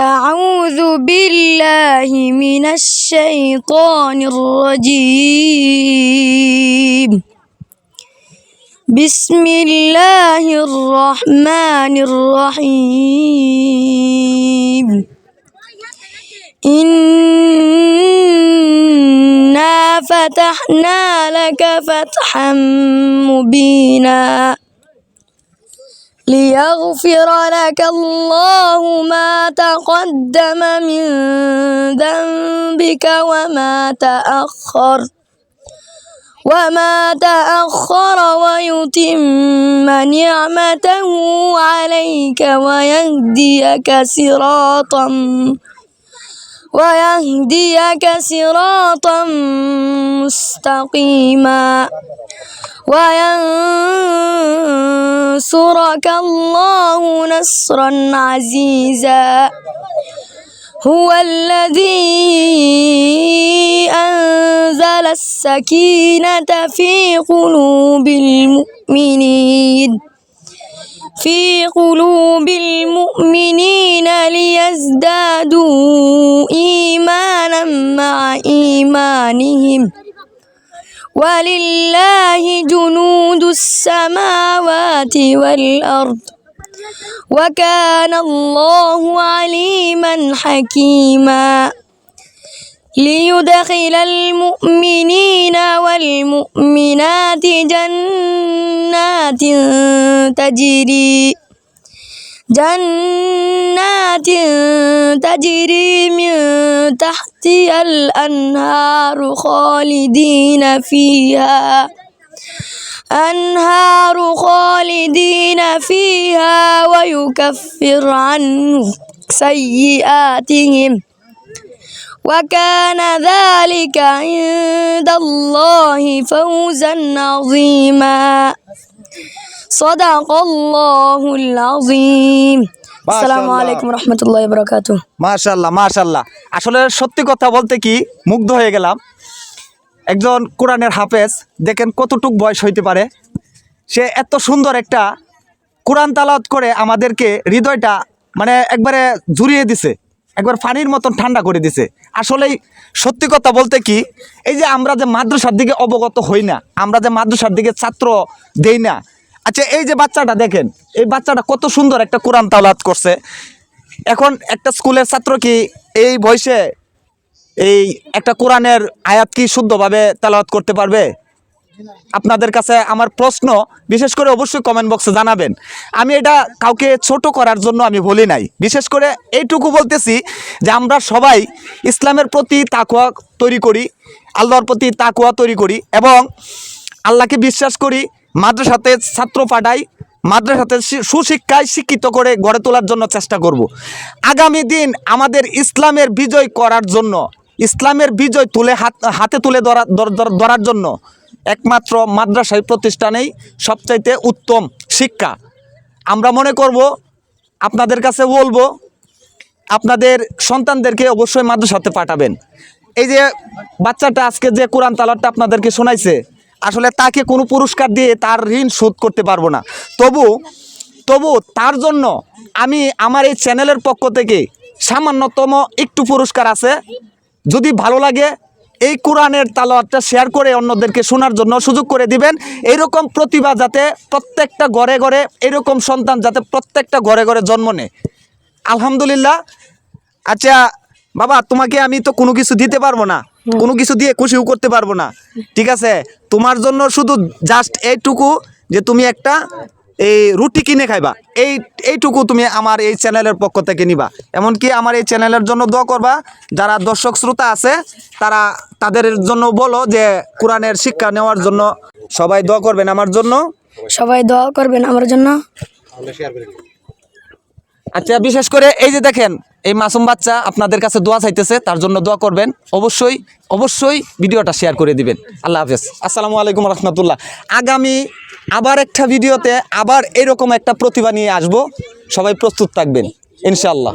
أعوذ بالله من الشيطان الرجيم. بسم الله الرحمن الرحيم. إنا فتحنا لك فتحا مبينا. ليغفر لك الله ما تقدم من ذنبك وما تأخر وما تأخر ويتم نعمته عليك ويهديك صراطا ويهديك صراطا مستقيما وينصرك الله نصرا عزيزا. هو الذي أنزل السكينة في قلوب المؤمنين. في قلوب المؤمنين ليزدادوا إيمانا مع إيمانهم. ولله جنود السماوات والأرض. وكان الله عليما حكيما. ليدخل المؤمنين والمؤمنات جنات تجري جنات تجري من تحتها الأنهار خالدين فيها. أنهار خالدين فيها ويكفر عنه سيئاتهم. وكان ذلك عند الله فوزا عظيما. صدق الله العظيم. আসলে সত্যি কথা বলতে কি মুগ্ধ হয়ে গেলাম। একজন কোরআনের হাফেজ দেখেন কতটুক বয়স হইতে পারে। সে এত সুন্দর একটা কোরআন তালাত করে আমাদেরকে হৃদয়টা মানে একবারে জুড়িয়ে দিছে। একবার পানির মতন ঠান্ডা করে দিছে। আসলে সত্যি কথা বলতে কি এই যে আমরা যে মাদ্রাসার দিকে অবগত হই না আমরা যে মাদ্রাসার দিকে ছাত্র দেই না আচ্ছা এই যে বাচ্চাটা দেখেন, এই বাচ্চাটা কত সুন্দর একটা কোরআন তালাওয়াত করছে। এখন একটা স্কুলের ছাত্র কি এই বয়সে এই একটা কোরআনের আয়াত কি শুদ্ধভাবে তেলাওয়াত করতে পারবে? আপনাদের কাছে আমার প্রশ্ন, বিশেষ করে অবশ্যই কমেন্ট বক্সে জানাবেন। আমি এটা কাউকে ছোট করার জন্য আমি বলি নাই। বিশেষ করে এইটুকু বলতেছি যে আমরা সবাই ইসলামের প্রতি তাকুয়া তৈরি করি, আল্লাহর প্রতি তাকুয়া তৈরি করি এবং আল্লাহকে বিশ্বাস করি মাদ্রাসাতে ছাত্র পাঠাই, মাদ্রাসাতে সুশিক্ষায় শিক্ষিত করে গড়ে তোলার জন্য চেষ্টা করব। আগামী দিন আমাদের ইসলামের বিজয় করার জন্য, ইসলামের বিজয় তুলে হাত হাতে তুলে ধরা ধর- ধর- ধরার জন্য একমাত্র মাদ্রাসায় প্রতিষ্ঠানেই সবচাইতে উত্তম শিক্ষা আমরা মনে করব, আপনাদের কাছে বলব, আপনাদের সন্তানদেরকে অবশ্যই মাদ্রাসাতে পাঠাবেন এই যে বাচ্চাটা আজকে যে কোরআন তালারটা আপনাদেরকে শোনাইছে আসলে তাকে কোনো পুরস্কার দিয়ে তার ঋণ শোধ করতে পারব না। তবু তবু তার জন্য আমি আমার এই চ্যানেলের পক্ষ থেকে সামান্যতম একটু পুরস্কার আছে। যদি ভালো লাগে, এই কোরআনের তালোয়ারটা শেয়ার করে অন্যদেরকে শোনার জন্য সুযোগ করে দিবেন। এরকম প্রতিভা যাতে প্রত্যেকটা ঘরে ঘরে এরকম সন্তান যাতে প্রত্যেকটা ঘরে ঘরে জন্ম নেয়। আলহামদুলিল্লাহ। আচ্ছা বাবা, তোমাকে আমি তো কোনো কিছু দিতে পারব না। কোনো কিছু দিয়ে খুশিও করতে পারব না। ঠিক আছে? তোমার জন্য শুধু জাস্ট এইটুকু যে তুমি একটা এই রুটি কিনে খাইবা। এই এইটুকু তুমি আমার এই চ্যানেলের পক্ষ থেকে নিবা। এমনকি আমার এই চ্যানেলের জন্য দোয়া করবা যারা দর্শক শ্রোতা আছে তারা তাদের জন্য বলো যে কোরআনের শিক্ষা নেওয়ার জন্য সবাই দোয়া করবেন আমার জন্য। সবাই দোয়া করবেন আমার জন্য। আচ্ছা বিশেষ করে এই যে দেখেন এই মাসুম বাচ্চা আপনাদের কাছে দোয়া চাইতেছে, তার জন্য দোয়া করবেন। অবশ্যই অবশ্যই ভিডিওটা শেয়ার করে দিবেন। আল্লাহ হাফেজ। আসসালামু আলাইকুম রহমতুল্লাহ। আগামী আবার একটা ভিডিওতে আবার এরকম একটা প্রতিভা নিয়ে আসব। সবাই প্রস্তুত থাকবেন, ইনশাআল্লাহ।